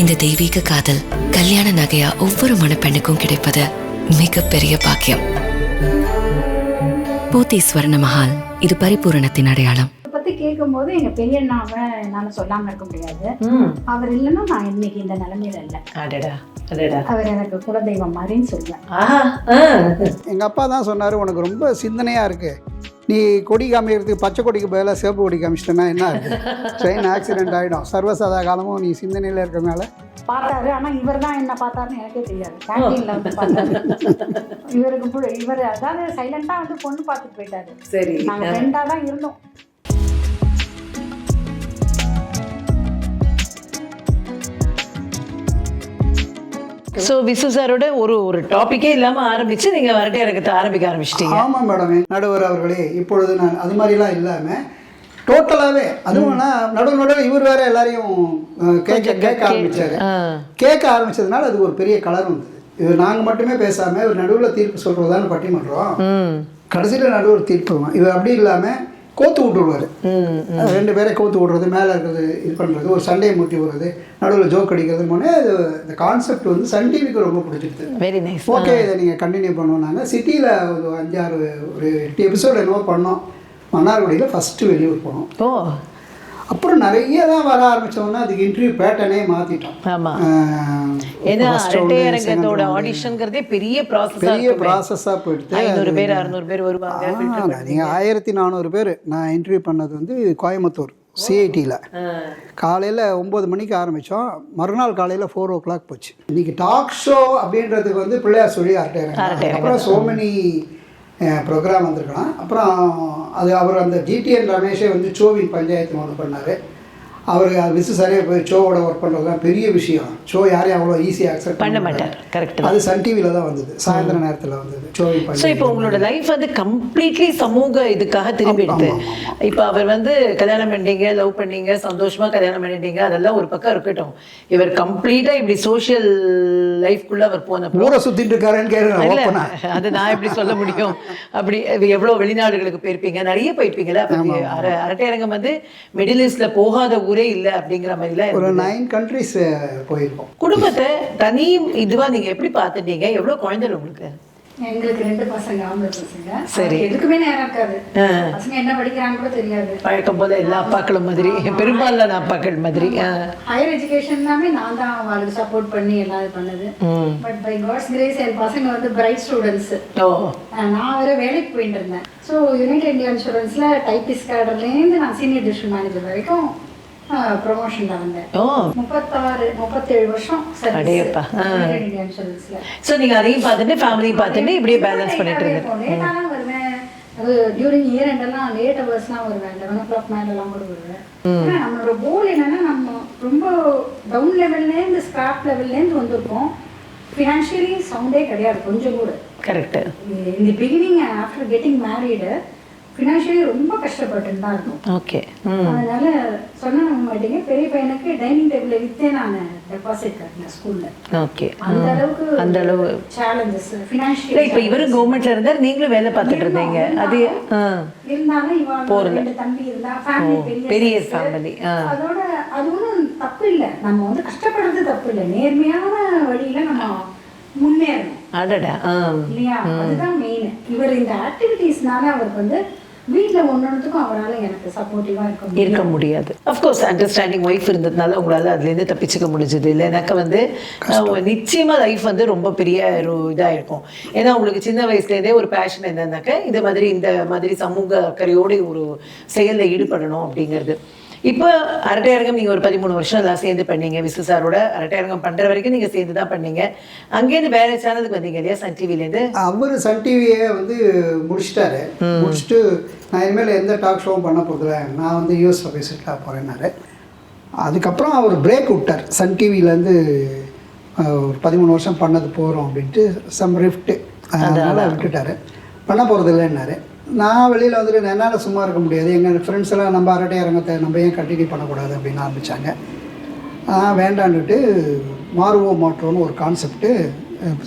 இந்த தெய்வீக காதல் கல்யாண நகையா ஒவ்வொரு மணப்பெண்ணுக்கும் கிடைப்பது மிகப்பெரிய பாக்கியம். போத்தி ஸ்வர்ண மஹால் இது பரிபூரணத்தின் அடையாளம். இதை பத்தி கேட்கும்போது எங்க பெரியண்ணாவை என்னால சொல்லாம இருக்க முடியாது. அவர் இல்லைன்னா நான் இன்னைக்கு இந்த நிலைமையில இல்லை. அடடா அடடா. அவர் எனக்கு குலதெய்வம் மாதிரின்னு சொல்லுவேன். எங்கள் அப்பா தான் சொன்னார் உனக்கு ரொம்ப சிந்தனையாக இருக்குது நீ கொடி காமிக்கிறதுக்கு பச்சை கொடிக்கு பதிலாக சிவப்பு கொடி காமிச்சிட்டேன்னா என்ன ட்ரெயின் ஆக்சிடென்ட் ஆகிடும் சர்வசாதா காலமும் நீ சிந்தனையில் இருக்கிறனால பார்த்தாரு. ஆனா இவர் தான் என்ன பார்த்தாருன்னு எனக்கே தெரியாது. கேண்டீன்ல வந்து பார்த்தாரு. இவருக்கு இவர் அதாவது சைலண்டா வந்து பொண்ணு பார்த்துட்டு போயிட்டாரு. சரி. நாங்க ஃப்ரெண்டா தான் இருந்தோம். ஸோ விசு சாரோட ஒரு ஒரு டாபிக்கே இல்லாம ஆரம்பிச்சு நீங்க வரட்டே எனக்கு ஆரம்பிக்க ஆரம்பிச்சிட்டீங்க. ஆமாம் மேடம் நடுவர் அவர்களே இப்பொழுது நான் அது மாதிரிலாம் இல்லாமல் டோட்டலாகவே அதுவும் நடுவு நடுவில் இவர் வேற எல்லாரையும் கேட்க கேட்க ஆரம்பிச்சாரு. ஆ. கேட்க ஆரம்பிச்சதுனால அது ஒரு பெரிய கலர் வந்தது இது நாங்கள் மட்டுமே பேசாமல் இவர் நடுவில் தீர்ப்பு சொல்கிறதான்னு பட்டிமன்றம். கடைசியில் நடுவர் தீர்ப்பு. இவர் அப்படி இல்லாமல் கோத்து விட்டுருவார் ரெண்டு பேரை கோத்து விடுறது மேலே இருக்கிறது இது பண்ணுறது ஒரு சண்டையை மூட்டி விடுறது நடுவில் ஜோக் அடிக்கிறது போனே அது இந்த கான்செப்ட் வந்து சன் டிவிக்கு ரொம்ப பிடிச்சிருது வெரி நைஸ் ஓகே இதை நீங்கள் கண்டினியூ பண்ணுவோம் நாங்கள் சிட்டியில் ஒரு அஞ்சாறு ஒரு எட்டு எபிசோடு என்னவோ பண்ணோம். மன்னார்குடியில் ஃபஸ்ட்டு வெளியூர் போனோம். ஓ. அப்புறம் நிறைய தான் வர ஆரம்பித்தோன்னா அதுக்கு இன்டர்வியூ பேட்டர்னே மாற்றிட்டோம் ஆமா. ஏன்னா அரட்டை அரங்கத்தோட ஆடிஷன்ங்கிறதே பெரிய ப்ராசஸ் பெரிய ப்ராசஸாக போயிடுது ஐநூறு பேர் அறுநூறு பேர் வருவாங்க நீங்கள் ஆயிரத்தி நானூறு பேர் நான் இன்டர்வியூ பண்ணது வந்து கோயம்புத்தூர் சிஐடியில் காலையில் ஒம்பது மணிக்கு ஆரம்பித்தோம் மறுநாள் காலையில் ஃபோர் ஓ கிளாக் போச்சு. இன்னைக்கு டாக் ஷோ அப்படின்றதுக்கு வந்து பிள்ளையார் சொல்லி அரட்டை அப்புறம் சோ மெனி ப்ரோக்ராம் வந்திருக்கலாம். அப்புறம் அது அவர் அந்த டிடிஎன் ரமேஷே வந்து சோவின் பஞ்சாயத்து ஒன்று பண்ணார். அவர் விசு சரியாக போய் ஷோவோட ஒர்க் பண்ணுறதுலாம் பெரிய விஷயம். ஷோ யாரையும் அவ்வளோ ஈஸியாக அக்செப்ட் பண்ண மாட்டார். கரெக்ட் அது சன் டிவியில் தான் வந்தது. சாயந்தர நேரத்தில் வந்தது. சோவின் ஸோ இப்போ உங்களோட லைஃப் வந்து கம்ப்ளீட்லி சமூக இதுக்காக திரும்பி எடுத்து. இப்போ அவர் வந்து கல்யாணம் பண்ணிட்டீங்க லவ் பண்ணீங்க சந்தோஷமா கல்யாணம் பண்ணிட்டீங்க அதெல்லாம் ஒரு பக்கம் இருக்கட்டும். இவர் கம்ப்ளீட்டா இப்படி சோஷியல் லைஃப்குள்ள அவர் போனப்போ ஊரை சுற்றிட்டு இருக்காருன்னு கேட்குறேன் அது நான் எப்படி சொல்ல முடியும்? அப்படி எவ்வளவு வெளிநாடுகளுக்கு போயிருப்பீங்க? நிறைய போயிருப்பீங்கல்ல அப்ப அர- அரட்டை அரங்கம் வந்து மிடில் ஈஸ்ட்ல போகாத ஊரே இல்ல அப்படிங்கிற மாதிரிலாம் ஒரு. நைன் கண்ட்ரிஸ் போயிருக்கோம். குடும்பத்தை தனி இதுவா நீங்க எப்படி பார்த்துட்டீங்க? எவ்வளவு குழந்தைகள் உங்களுக்கு? எங்களுக்கு ரெண்டு பசங்க ஆம்பளை பசங்க. சரி. எதுக்குமே நேரம் இருக்காது. பசங்க என்ன படிக்கிறாங்க கூட தெரியாது. பழக்கம் போல எல்லா அப்பாக்களும் மாதிரி பெரும்பாலான அப்பாக்கள் மாதிரி. ஹையர் எஜுகேஷன் எல்லாமே நான் தான் அவங்களுக்கு சப்போர்ட் பண்ணி எல்லாம் இது பண்ணது. பட் பை காட்ஸ் கிரேஸ் என் பசங்க வந்து பிரைட் ஸ்டூடெண்ட்ஸ் ஓ. நான் வேற வேலைக்கு போயிட்டு இருந்தேன். ஸோ யுனைடெட் இந்தியா இன்சூரன்ஸ்ல டைபிஸ்ட் கேடர்லேருந்து நான் சீனியர் டிஸ்ட்ரிக்ட் மேனேஜர் வரைக்கும் ப்ரொமோஷன்ல வந்தேன். முப்பத்தாறு முப்பத்தேழு வருஷம் அடேயப்பா. ஸோ அதையும் பார்த்துட்டு ஃபேமிலியும் பார்த்துட்டு இப்படியே பேலன்ஸ் பண்ணிட்டு அது டியூரிங் இயர் எண்டெல்லாம் லேட் ஹவர்ஸ்லாம் வருவேன். லெவன் ஓ கிளாக் மேலெல்லாம் கூட வருவேன். நம்மளோட கோல் என்னன்னா நம்ம ரொம்ப டவுன் லெவல்லேருந்து ஸ்கிராப் லெவல்லேருந்து வந்திருக்கோம். ஃபினான்ஷியலி சவுண்டே கிடையாது. கொஞ்சம் கூட. கரெக்ட் இந்த beginning after getting married financially ரொம்ப கஷ்டப்பட்டு தான் இருக்கும் ஓகே அதனால சொன்ன மாட்டீங்க பெரிய பையனுக்கு டைனிங் டேபிள வித்தே நான் டெபாசிட் கட்டினேன் ஸ்கூல்ல ஓகே. அந்த அளவுக்கு அந்த அளவு. சேலஞ்சஸ் ஃபினான்ஷியல் இப்ப இவரும் கவர்மெண்ட்ல இருந்தார் நீங்களும் வேலை பார்த்துட்டு இருந்தீங்க. அது. இருந்தாலும் இவாள ரெண்டு தம்பி இருந்தா ஃபேமிலி பெரிய பெரிய ஆ. அதோட அது ஒன்றும் தப்பு இல்லை. நம்ம வந்து கஷ்டப்படுறது தப்பு இல்லை. நேர்மையான வழியில நம்ம முன்னேறணும். அடடா இல்லையா? அதுதான் மெயின் இவர் இந்த ஆக்டிவிட்டீஸ்னால அவருக்கு வந்து வீட்ல ஒன்னொன்றுக்கும் அவரால எனக்கு சப்போர்ட்டிவா இருக்க இருக்க முடியாது. அஃப்கோர்ஸ் அண்டர்ஸ்டாண்டிங் ஒய்ஃப் இருந்ததுனால உங்களால அதுலேருந்து தப்பிச்சுக்க முடிஞ்சது இல்லைனாக்கா வந்து அஹ், நிச்சயமா லைஃப் வந்து ரொம்ப பெரிய ஒரு இதாக இருக்கும். ஏன்னா உங்களுக்கு சின்ன வயசுலேருந்தே ஒரு பேஷன் என்னன்னாக்கா இந்த மாதிரி இந்த மாதிரி சமூக அக்கறையோடு ஒரு செயலில் ஈடுபடணும் அப்படிங்கிறது. இப்போ அரட்டை அரங்கம் நீங்கள் ஒரு பதிமூணு வருஷம் எல்லாம் சேர்ந்து பண்ணீங்க. விசு சாரோட அரட்டை அரங்கம் பண்ணுற வரைக்கும் நீங்கள் சேர்ந்து தான் பண்ணீங்க. அங்கேருந்து வேற சேனலுக்கு வந்தீங்க இல்லையா? சன் டிவிலேருந்து அவர் சன் டிவியை வந்து முடிச்சிட்டாரு. முடிச்சுட்டு நான் இனிமேல் எந்த டாக் ஷோவும் பண்ண போகிறதில்ல நான் வந்து யூஎஸில் போய் செட்டில் போகிறேன்னாரு அதுக்கப்புறம் அவர் பிரேக் விட்டார். சன் டிவிலேருந்து ஒரு பதிமூணு வருஷம் பண்ணது போகிறோம் அப்படின்ட்டு சம் ரிஃப்ட்டு அதனால் விட்டுட்டாரு. பண்ண போகிறது இல்லைன்னாரு நான் வெளியில் வந்துட்டு என்னால் சும்மா இருக்க முடியாது. எங்கள் ஃப்ரெண்ட்ஸ் எல்லாம் நம்ம அரட்டை அரங்கத்தை நம்ம ஏன் கண்டினியூ பண்ணக்கூடாது அப்படின்னு ஆரம்பித்தாங்க நான் வேண்டான்னுட்டு மாறுவோம் மாற்றோன்னு ஒரு கான்செப்ட்டு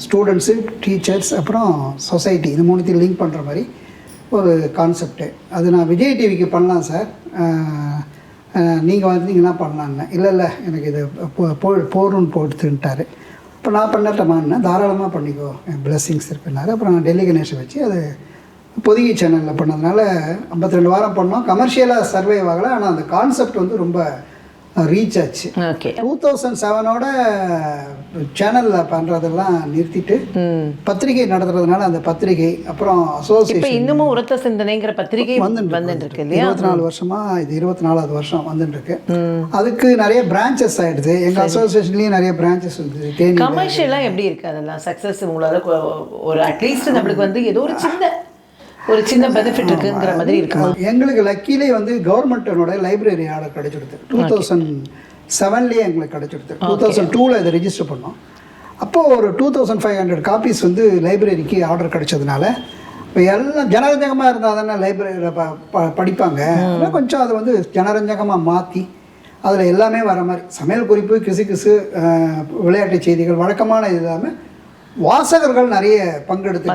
ஸ்டூடெண்ட்ஸு டீச்சர்ஸ் அப்புறம் சொசைட்டி இது மூணுத்தையும் லிங்க் பண்ணுற மாதிரி ஒரு கான்செப்ட்டு அது நான் விஜய் டிவிக்கு பண்ணலாம் சார் நீங்கள் வந்தீங்கன்னா பண்ணலான்னு இல்லை இல்லை எனக்கு இது போ- போ- போரும்னு இப்போ நான் பண்ணட்டமான்னு தாராளமாக பண்ணிக்கோ. என் பிளெஸ்ஸிங்ஸ் இருக்குன்னாரு அப்புறம் நான் டெல்லி கணேஷை வச்சு அது பொதிகை சேனலில் பண்ணதுனால 52 ரெண்டு வாரம் பண்ணோம். கமர்ஷியலாக சர்வே ஆகலை. ஆனால் அந்த கான்செப்ட் வந்து ரொம்ப ரீச் ஆச்சு. ஓகே டூ தௌசண்ட் செவனோட சேனலில் பண்ணுறதெல்லாம் நிறுத்திட்டு பத்திரிகை நடத்துறதுனால அந்த பத்திரிகை அப்புறம் அசோசியேஷன் இன்னமும் உரத்த சிந்தனைங்கிற பத்திரிகை வந்துட்டு இருக்கு. இருபத்தி நாலு வருஷமா இது இருபத்தி நாலாவது வருஷம் வந்துட்டு இருக்கு அதுக்கு நிறைய பிரான்ச்சஸ் ஆயிடுது. எங்க அசோசியேஷன்லயும் நிறைய பிரான்ச்சஸ் வந்து தேனி கமர்ஷியலா எப்படி இருக்கு அதெல்லாம்? சக்சஸ் உங்களால ஒரு அட்லீஸ்ட் நம்மளுக்கு வந்து ஏதோ ஒரு சின்ன ஒரு சின்ன பெனிஃபிட் இருக்குங்கிற மாதிரி இருக்குமா? எங்களுக்கு லக்கிலே வந்து கவர்மெண்டனோட லைப்ரரி ஆர்டர் கிடைச்சிடுது. டூ தௌசண்ட் செவன்லேயே எங்களுக்கு கிடைச்சிடுது. டூ தௌசண்ட் டூவில் இதை ரெஜிஸ்டர் பண்ணோம். அப்போது ஒரு two thousand five hundred copies வந்து லைப்ரரிக்கு ஆர்டர் கிடைச்சதுனால இப்போ எல்லாம் ஜனரஞ்சகமாக இருந்தால் தானே லைப்ரரியில் ப ப- படிப்பாங்க. அதனால கொஞ்சம் அதை வந்து ஜனரஞ்சகமாக மாற்றி அதில் எல்லாமே வர மாதிரி சமையல் குறிப்பு கிசு கிசு விளையாட்டு செய்திகள் வழக்கமான இது இல்லாமல் வாசகர்கள் நிறைய பங்கெடுத்து.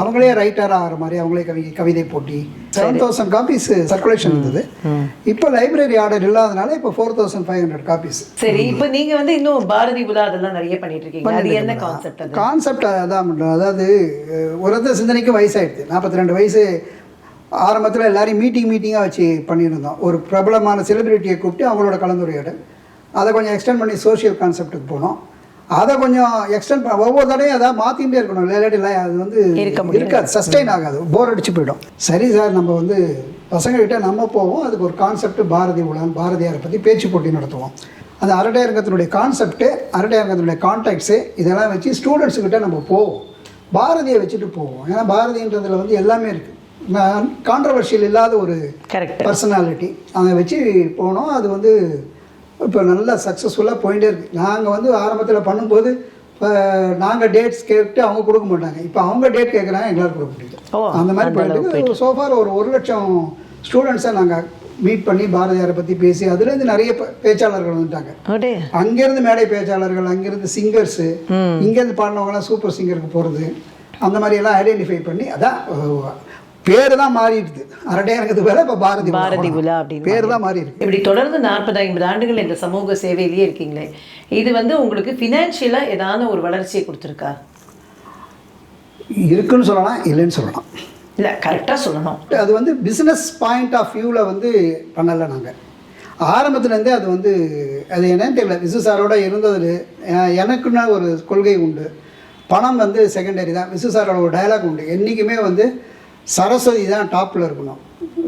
அவங்களே ரைட்டர் ஆகிற மாதிரி அவங்களே கவி கவிதை போட்டி. செவன் தௌசண்ட் காப்பீஸ் சர்க்குலேஷன் இருந்தது. இப்போ லைப்ரரி ஆர்டர் இல்லாதனால இப்போ four thousand five hundred copies சரி இப்போ நீங்க வந்து இன்னும் பாரதி விழா அதெல்லாம் நிறைய பண்ணிட்டு இருக்கீங்க அது என்ன கான்செப்ட் கான்செப்ட் அதான் அதாவது உரத்த சிந்தனைக்கு வயசாயிடுது நாற்பத்தி ரெண்டு வயசு ஆரம்பத்தில் எல்லாரையும் மீட்டிங் மீட்டிங்காக வச்சு பண்ணியிருந்தோம். ஒரு பிரபலமான செலிபிரிட்டியை கூப்பிட்டு அவங்களோட கலந்துரையாடல். அதை கொஞ்சம் எக்ஸ்டெண்ட் பண்ணி சோஷியல் கான்செப்ட்டுக்கு போனோம். அதை கொஞ்சம் எக்ஸ்டெண்ட் ஒவ்வொரு தடையும் அதை மாற்றிகிட்டே இருக்கணும். இல்லாட்டி இல்லை அது வந்து இருக்க. இருக்காது சஸ்டைன் ஆகாது. போர் அடிச்சு போயிடும். சரி சார் நம்ம வந்து பசங்ககிட்ட நம்ம போவோம். அதுக்கு ஒரு கான்செப்ட் பாரதி உலகம் பாரதியாரை பற்றி பேச்சு போட்டி நடத்துவோம். அந்த அரட்டையரங்கத்தினுடைய கான்செப்ட்டு அரட்டையரங்கத்தினுடைய கான்டாக்ட்ஸு இதெல்லாம் வச்சு ஸ்டூடெண்ட்ஸுக்கிட்ட நம்ம போவோம். பாரதியை வச்சுட்டு போவோம். ஏன்னா பாரதின்றதுல வந்து எல்லாமே இருக்குது கான்ட்ரவர்ஷியல் இல்லாத ஒரு கரெக்ட் பர்சனாலிட்டி அதை வச்சு போனோம். அது வந்து இப்போ நல்லா சக்ஸஸ்ஃபுல்லாக போயிட்டே இருக்கு. நாங்கள் வந்து ஆரம்பத்தில் பண்ணும்போது நாங்கள் டேட்ஸ் கேட்டு அவங்க கொடுக்க மாட்டாங்க. இப்போ அவங்க டேட் கேட்குறாங்க எங்களால் கொடுக்க முடியல. அந்த மாதிரி போயிட்டு சோஃபார் ஒரு ஒரு லட்சம் ஸ்டூடெண்ட்ஸை நாங்கள் மீட் பண்ணி பாரதியாரை பற்றி பேசி அதுலேருந்து நிறைய பேச்சாளர்கள் வந்துட்டாங்க. அங்கேருந்து மேடை பேச்சாளர்கள் அங்கேருந்து சிங்கர்ஸு இங்கேருந்து பாடினவங்களாம் சூப்பர் சிங்கருக்கு போகிறது அந்த மாதிரி எல்லாம் ஐடென்டிஃபை பண்ணி அதான் பேர் தான் மாறிடுது அரட்டையரங்கத்துக்கு வேலை இப்போ பாரதி பாரதி விழா அப்படின்னு பேர் தான் மாறி இருக்கு இப்படி தொடர்ந்து நாற்பது ஐம்பது ஆண்டுகள் இந்த சமூக சேவையிலேயே இருக்கீங்களே இது வந்து உங்களுக்கு ஃபினான்ஷியலா ஏதாவது ஒரு வளர்ச்சியை கொடுத்துருக்கா? இருக்குன்னு சொல்லலாம் இல்லைன்னு சொல்லலாம். இல்ல கரெக்டா சொல்லணும். அது வந்து பிஸ்னஸ் பாயிண்ட் ஆஃப் வியூவில் வந்து பண்ணலை நாங்கள் ஆரம்பத்துலேருந்தே அது வந்து அது என்னன்னு தெரியல விசு சாரோட இருந்தது எனக்குன்னா ஒரு கொள்கை உண்டு. பணம் வந்து செகண்டரி தான். விசு சாரோட ஒரு டயலாக் உண்டு. என்றைக்குமே வந்து சரஸ்வதி தான் டாப்பில் இருக்கணும்.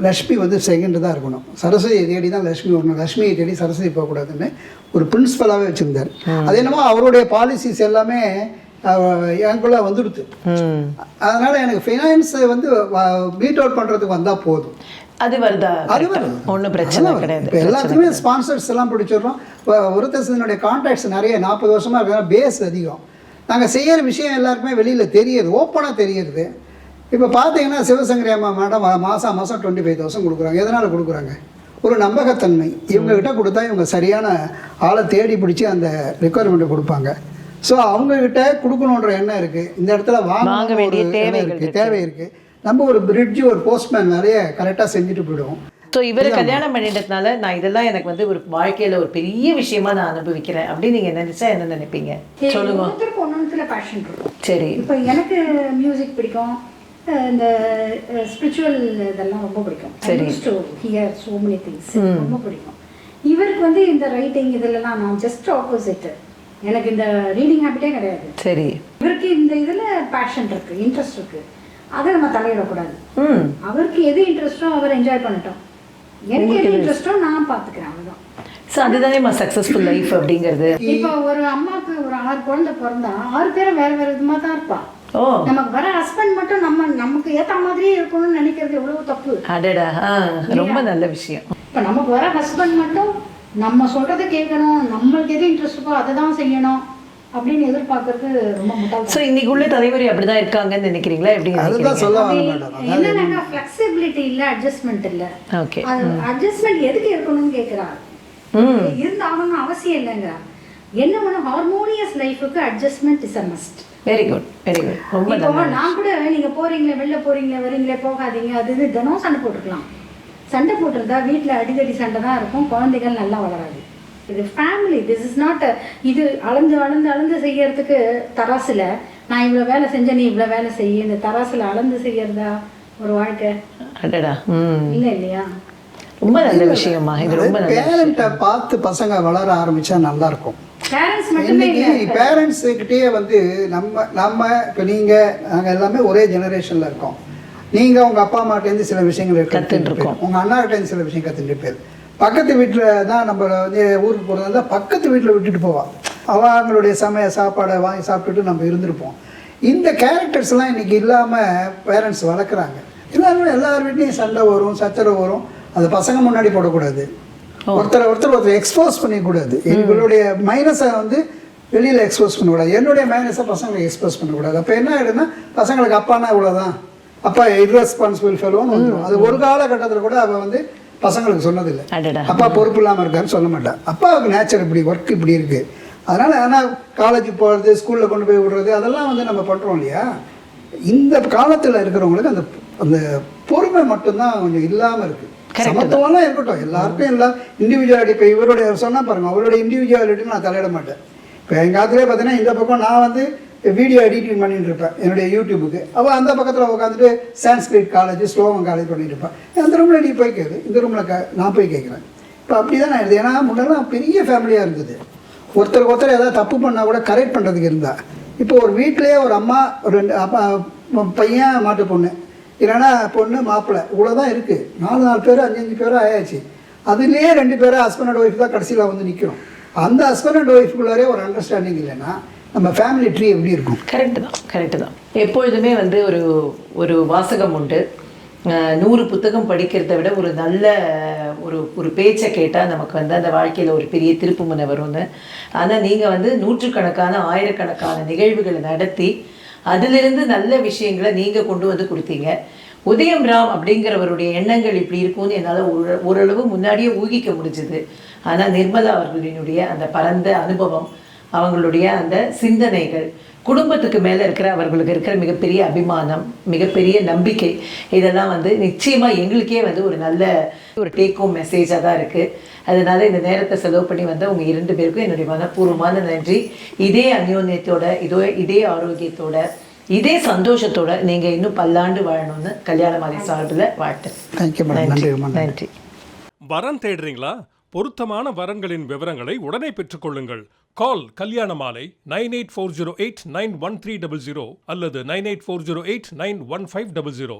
லக்ஷ்மி வந்து செகண்டு தான் இருக்கணும். சரஸ்வதியை தேடி தான் லக்ஷ்மி வரணும். லக்ஷ்மியை தேடி சரஸ்வதி போகக்கூடாதுன்னு ஒரு பிரின்சிபலாகவே வச்சுருந்தார். அது என்னமோ அவருடைய பாலிசிஸ் எல்லாமே எனக்குள்ளே வந்துடுது அதனால எனக்கு ஃபினான்ஸை வந்து பீட் அவுட் பண்ணுறதுக்கு வந்தால் போதும். அது வருதா? அது வருது. ஒன்றும் பிரச்சனை கிடையாது. இப்போ எல்லாத்துக்குமே ஸ்பான்சர்ஸ் எல்லாம் பிடிச்சிடுறோம். இப்போ உருத்தசனுடைய கான்டாக்ட்ஸ் நிறைய நாற்பது வருஷமாக இருக்கிற பேஸ் அதிகம். நாங்கள் செய்கிற விஷயம் எல்லாருக்குமே வெளியில் தெரியுது. ஓப்பனாக தெரியுது. இப்போ பார்த்தீங்கன்னா சிவசங்கரி அம்மா மேடம் மாதம் மாதம் டுவெண்ட்டி ஃபைவ் தௌசண்ட் கொடுக்குறாங்க. எதனால் கொடுக்குறாங்க? ஒரு நம்பகத்தன்மை. இவங்ககிட்ட கொடுத்தா இவங்க சரியான ஆளை தேடி பிடிச்சி அந்த ரெக்குவயர்மெண்ட்டை கொடுப்பாங்க. ஸோ அவங்கக்கிட்ட கொடுக்கணுன்ற எண்ணம் இருக்குது இந்த இடத்துல வாங்க வாங்க வேண்டிய தேவைகள் இருக்குது தேவை இருக்குது நம்ம ஒரு பிரிட்ஜ் ஒரு போஸ்ட்மேன் வேலையை கரெக்டாக செஞ்சுட்டு போயிடுவோம். ஸோ இவரை கல்யாணம் பண்ணிட்டதுனால நான் இதெல்லாம் எனக்கு வந்து ஒரு வாழ்க்கையில ஒரு பெரிய விஷயமா நான் அனுபவிக்கிறேன். அப்படின்னு நீங்க நினைச்சா என்ன நினைப்பீங்க? சொல்லுங்க. சரி. இப்போ எனக்கு மியூசிக் பிடிக்கும். இந்த ஸ்பிரிச்சுவல் இதெல்லாம் ரொம்ப பிடிக்கும். சரி. To hear so many things ரொம்ப பிடிக்கும். இவருக்கு வந்து இந்த ரைட்டிங் இதெல்லாம் நான் ஜஸ்ட் ஆப்போசிட் எனக்கு இந்த ரீடிங் ஹேபிட்டே கிடையாது. சரி. இவருக்கு இந்த இதில் பேஷன் இருக்கு இன்ட்ரெஸ்ட் இருக்கு. அதை நம்ம தலையிடக்கூடாது. அவருக்கு எது இன்ட்ரெஸ்டோ அவர் என்ஜாய் பண்ணட்டும். எனக்கு எது இன்ட்ரெஸ்டோ நான் பார்த்துக்கிறேன் அவ்வளோதான் ஸோ அதுதானேம்மா சக்ஸஸ்ஃபுல் லைஃப் அப்படிங்கிறது. இப்போ ஒரு அம்மாவுக்கு ஒரு ஆறு குழந்தை பிறந்தா ஆறு பேரும் வேற வேற விதமா தான் இருப்பா. ஓ நமக்கு வர ஹஸ்பண்ட் மட்டும் நம்ம நமக்கு ஏத்த மாதிரியே இருக்கணும்னு நினைக்கிறது எவ்வளவு தப்பு. அடடா ரொம்ப நல்ல விஷயம். இப்போ நமக்கு வர ஹஸ்பண்ட் மட்டும் நம்ம சொல்றதை கேட்கணும் நம்மளுக்கு எது இன்ட்ரெஸ்ட் இருக்கோ அதை தான் செய்யணும் அப்படின்னு எதிர்பார்க்கறது ரொம்ப முட்டாள் ஸோ இன்னைக்கு உள்ள தலைவரி அப்படிதான் இருக்காங்கன்னு நினைக்கிறீங்களா? எப்படி அதுதான் சொல்ல என்னன்னா ஃப்ளெக்சிபிலிட்டி இல்ல அட்ஜஸ்ட்மெண்ட் இல்ல. ஓகே அது அட்ஜஸ்ட்மெண்ட் எதுக்கு இருக்கணும்னு கேட்குறாரு ம். இருந்தாகணும்னு அவசியம் இல்லைங்கிறா என்ன பண்ண ஹார்மோனியஸ் லைஃபுக்கு adjustment is a must very good very good ரொம்ப நான் கூட நீங்க போறீங்களே வெளில போறீங்களே வரீங்களே போகாதீங்க. அது இது தினம் சண்டை போட்டுக்கலாம். சண்டை போட்டிருந்தா வீட்டில் அடிதடி சண்டை தான் இருக்கும். குழந்தைகள் நல்லா வளராது. இது ஃபேமிலி திஸ் இஸ் நாட் இது அளந்து அளந்து அளந்து செய்யறதுக்கு தராசில் நான் இவ்வளோ வேலை செஞ்சேன் நீ இவ்வளோ வேலை செய்ய இந்த தராசில் அளந்து செய்யறதா ஒரு வாழ்க்கை? அடடா இல்லை இல்லையா? ரொம்ப நல்ல விஷயமா இது ரொம்ப நல்ல பேரண்ட்டை பார்த்து பசங்க வளர ஆரம்பிச்சா நல்லா இருக்கும். பேரண்ட்ஸுக்கிட்டே வந்து நம்ம நம்ம இப்போ நீங்கள் நாங்கள் எல்லாமே ஒரே ஜெனரேஷனில் இருக்கோம். நீங்கள் உங்கள் அப்பா அம்மாட்டேருந்து சில விஷயங்கள் கத்துட்டு இருக்கோம். உங்கள் அண்ணாக்கிட்டேருந்து சில விஷயம் கற்றுட்டு பக்கத்து வீட்டில் தான் நம்ம வந்து ஊருக்கு போகிறதா இருந்தால் பக்கத்து வீட்டில் விட்டுட்டு போவான் அவங்களுடைய சமய சாப்பாடை வாங்கி சாப்பிட்டுட்டு நம்ம இருந்திருப்போம். இந்த கேரக்டர்ஸ்லாம் இன்னைக்கு இல்லாமல் பேரண்ட்ஸ் வளர்க்குறாங்க. எல்லாருமே எல்லார் வீட்லேயும் சண்டை வரும் சச்சரவு வரும். அது பசங்க முன்னாடி போடக்கூடாது. ஒருத்தரை ஒருத்தர் ஒருத்தர் எக்ஸ்போஸ் பண்ணிக்கூடாது. எங்களுடைய மைனஸை வந்து வெளியில் எக்ஸ்போஸ் பண்ணக்கூடாது. என்னுடைய மைனஸை பசங்களுக்கு எக்ஸ்போஸ் பண்ணக்கூடாது. அப்போ என்ன ஆகிடுன்னா பசங்களுக்கு அப்பானா இவ்வளோதான் அப்பா irresponsible ஃபெலோன்னு வந்துடும் அது ஒரு காலகட்டத்தில் கூட அவள் வந்து பசங்களுக்கு சொன்னதில்லை. அப்பா பொறுப்பு இல்லாமல் இருக்கான்னு சொல்ல மாட்டேன் அப்பாவுக்கு நேச்சர் இப்படி ஒர்க் இப்படி இருக்குது அதனால் ஆனால் காலேஜ் போகிறது ஸ்கூலில் கொண்டு போய் விடுறது அதெல்லாம் வந்து நம்ம பண்ணுறோம் இல்லையா? இந்த காலத்தில் இருக்கிறவங்களுக்கு அந்த அந்த பொறுமை மட்டும்தான் கொஞ்சம் இல்லாமல் இருக்குது சமத்துவம்லாம் இருக்கட்டும். எல்லாருக்கும் எல்லாம் இண்டிவிஜுவாலிட்டி இப்போ இவருடைய சொன்னால் பாருங்க அவருடைய இண்டிவிஜுவாலிட்டி நான் தலையிட மாட்டேன். இப்போ எங்கள் காலத்துலேயே பார்த்தீங்கன்னா இந்த பக்கம் நான் வந்து வீடியோ எடிட்டிங் பண்ணிட்டு இருப்பேன் என்னுடைய யூடியூபுக்கு அவள் அந்த பக்கத்தில் உட்காந்துட்டு சான்ஸ்கிரிட் காலேஜ் ஸ்லோகம் காலேஜ் பண்ணிட்டு இருப்பேன். அந்த ரூமில் நீ போய் கேட்கு இந்த ரூமில் க நான் போய் கேட்குறேன் இப்போ அப்படி தான் நான் ஏன்னா முன்னெல்லாம் பெரிய ஃபேமிலியாக இருந்தது. ஒருத்தருக்கு ஒருத்தர் ஏதாவது தப்பு பண்ணால் கூட கரெக்ட் பண்ணுறதுக்கு இருந்தா. இப்போ ஒரு வீட்டிலேயே ஒரு அம்மா ஒரு ரெண்டு அப்பா பையன் மாட்டு பொண்ணு. இல்லைன்னா பொண்ணு மாப்பிள்ளை. இவ்வளோ தான் இருக்குது நாலு நாலு பேர் அஞ்சு அஞ்சு பேரும் ஆயாச்சு. அதுலேயே ரெண்டு பேரும் ஹஸ்பண்ட் அண்ட் ஒய்ஃப் தான் கடைசியில் வந்து நிற்கிறோம் அந்த ஹஸ்பண்ட் அண்ட் ஒய்ஃபுக்குள்ளாரே ஒரு அண்டர்ஸ்டாண்டிங் இல்லைன்னா நம்ம ஃபேமிலி ட்ரீ எப்படி இருக்கும்? கரெக்டு தான் கரெக்டு தான். எப்பொழுதுமே வந்து ஒரு ஒரு வாசகம் உண்டு. நூறு புத்தகம் படிக்கிறதை விட ஒரு நல்ல ஒரு ஒரு பேச்சை கேட்டால் நமக்கு வந்து அந்த வாழ்க்கையில் ஒரு பெரிய திருப்பு முனை வரும்னு. ஆனால் நீங்கள் வந்து நூற்றுக்கணக்கான ஆயிரக்கணக்கான நிகழ்வுகளை நடத்தி அதிலிருந்து நல்ல விஷயங்களை நீங்கள் கொண்டு வந்து கொடுத்தீங்க. உதயம் ராம் அப்படிங்கிறவருடைய எண்ணங்கள் இப்படி இருக்கும்னு என்னால் ஒரு ஓரளவு முன்னாடியே ஊகிக்க முடிஞ்சுது. ஆனால் நிர்மலா அவர்களினுடைய அந்த பரந்த அனுபவம் அவங்களுடைய அந்த சிந்தனைகள் குடும்பத்துக்கு மேலே இருக்கிற அவர்களுக்கு இருக்கிற மிகப்பெரிய அபிமானம் மிகப்பெரிய நம்பிக்கை இதெல்லாம் வந்து நிச்சயமாக எங்களுக்கே வந்து ஒரு நல்ல ஒரு டேக் ஹோம் மெசேஜாக தான் இருக்குது அதனால இந்த நேரத்தை செலவு பண்ணி வந்த உங்கள் இரண்டு பேருக்கும் என்னுடைய மனப்பூர்வமான நன்றி. இதே அந்யோன்யத்தோட இதோ இதே ஆரோக்கியத்தோட இதே சந்தோஷத்தோட நீங்கள் இன்னும் பல்லாண்டு வாழணும்னு கல்யாண மாலை சார்பில் வாழ்த்து தேங்க்யூ நன்றி. நன்றி. நன்றி. வரன் தேடுறீங்களா? பொருத்தமான வரன்களின் விவரங்களை உடனே பெற்றுக்கொள்ளுங்கள் கால் கல்யாண மாலை nine eight four zero eight nine one three double zero அல்லது nine eight four zero eight nine one five double zero.